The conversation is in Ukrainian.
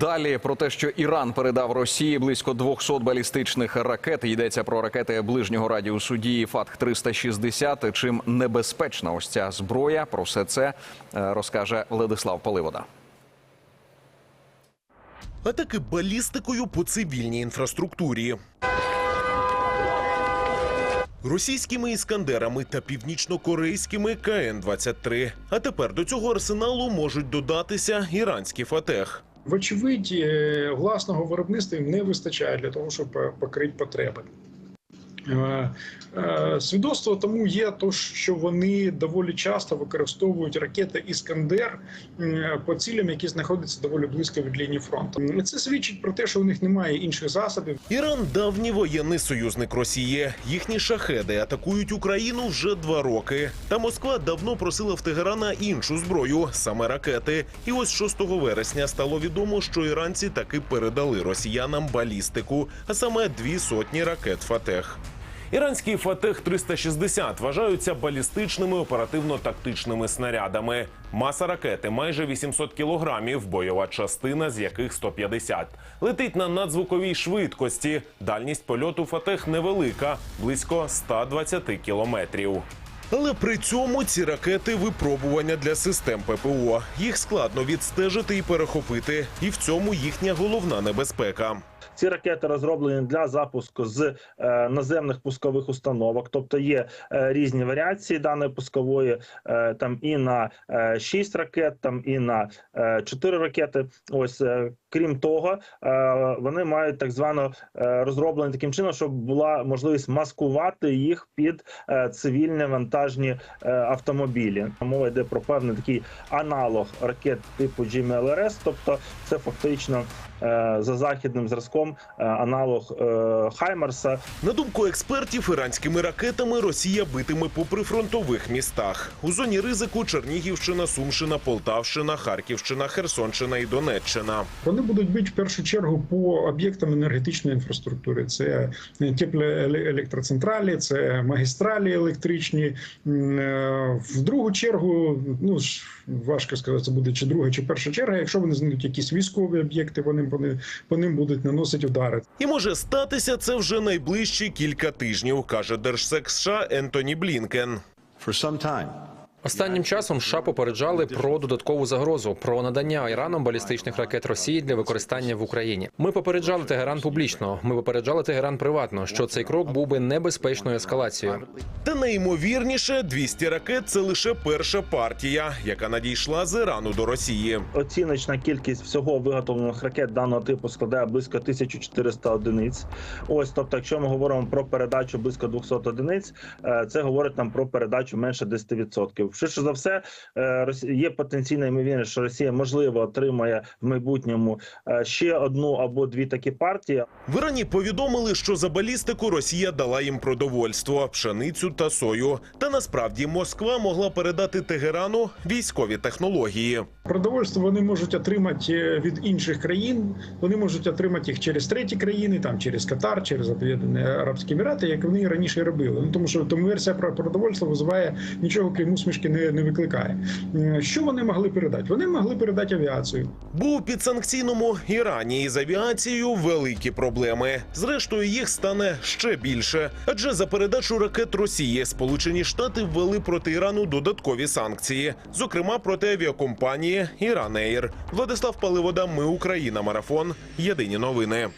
Далі про те, що Іран передав Росії близько 200 балістичних ракет. Йдеться про ракети ближнього радіусу дії Фатх 360 Чим небезпечна ось ця зброя? Про все це е, розкаже Владислав Поливода. Атаки балістикою по цивільній інфраструктурі. Російськими іскандерами та північнокорейськими КН-23. А тепер до цього арсеналу можуть додатися іранські фатех. Вочевидь, е, власного виробництва їм не вистачає для того, щоб е, покрити потреби. Е, е, Свідоцтво тому є то, що вони доволі часто використовують ракети Іскандер по цілям, які знаходяться доволі близько від лінії фронту. Це свідчить про те, що у них немає інших засобів. Іран давній воєнний союзник Росії. Їхні шахеди атакують Україну вже два роки. Та Москва давно просила в Тегерана іншу зброю, саме ракети. І ось 6 вересня стало відомо, що іранці таки передали росіянам балістику, а саме дві сотні ракет Фатех. Іранські Фатех 360 вважаються балістичними оперативно-тактичними снарядами. Маса ракети майже 800 кілограмів, бойова частина з яких 150. Летить на надзвуковій швидкості. Дальність польоту Фатех невелика, близько 120 кілометрів. Але при цьому ці ракети випробування для систем ППО. Їх складно відстежити і перехопити, і в цьому їхня головна небезпека. Ці ракети розроблені для запуску з е, наземних пускових установок, тобто є е, різні варіації даної пускової, е, там і на е, 6 ракет, там і на е, 4 ракети. Ось крім того, вони мають так звано розроблені таким чином, щоб була можливість маскувати їх під цивільні вантажні автомобілі. Мова йде про певний такий аналог ракет типу GMLRS, тобто це фактично за західним зразком е, аналог е, Хаймарса. На думку експертів, іранськими ракетами Росія битиме по прифронтових містах. У зоні ризику Чернігівщина, Сумщина, Полтавщина, Харківщина, Херсонщина і Донеччина. Вони будуть бити в першу чергу по об'єктам енергетичної інфраструктури. Це теплоелектроцентралі, це магістралі електричні. Е, В другу чергу, ну ж важко сказати, це буде чи друга, чи перша черга. Якщо вони знайдуть якісь військові об'єкти, вони по ним будуть наносити удари. І може статися це вже найближчі кілька тижнів, каже держсек США Ентоні Блінкен. for some time. Останнім часом США попереджали про додаткову загрозу про надання Іраном балістичних ракет Росії для використання в Україні. Ми попереджали Тегеран публічно. Ми попереджали Тегеран приватно, що цей крок був би небезпечною ескалацією. Та найімовірніше 200 ракет це лише перша партія, яка надійшла з Ірану до Росії. Оціночна кількість всього виготовлених ракет даного типу складає близько 1400 одиниць. Ось, тобто, якщо ми говоримо про передачу близько 200 одиниць, е, це говорить нам про передачу менше 10%. Швидше за все, е, є потенційна ймовірність, що Росія можливо отримає в майбутньому е, ще одну або дві такі партії. В Ірані повідомили, що за балістику Росія дала їм продовольство, пшеницю та сою. Та насправді Москва могла передати Тегерану військові технології. Продовольство вони можуть отримати е, від інших країн. Вони можуть отримати їх через треті країни, там через Катар, через Об'єднані Арабські Емірати, як вони раніше робили. Ну тому що тому версія про продовольство визиває нічого крім усмішки не, не викликає. Що вони могли передати? Вони могли передати авіацію. Бо у підсанкційному Ірані із авіацією великі проблеми. Зрештою, їх стане ще більше. Адже за передачу ракет Росії Сполучені Штати ввели проти Ірану додаткові санкції, зокрема проти авіакомпанії Іранеїр. Владислав Паливода. Ми Україна. Марафон. Єдині новини.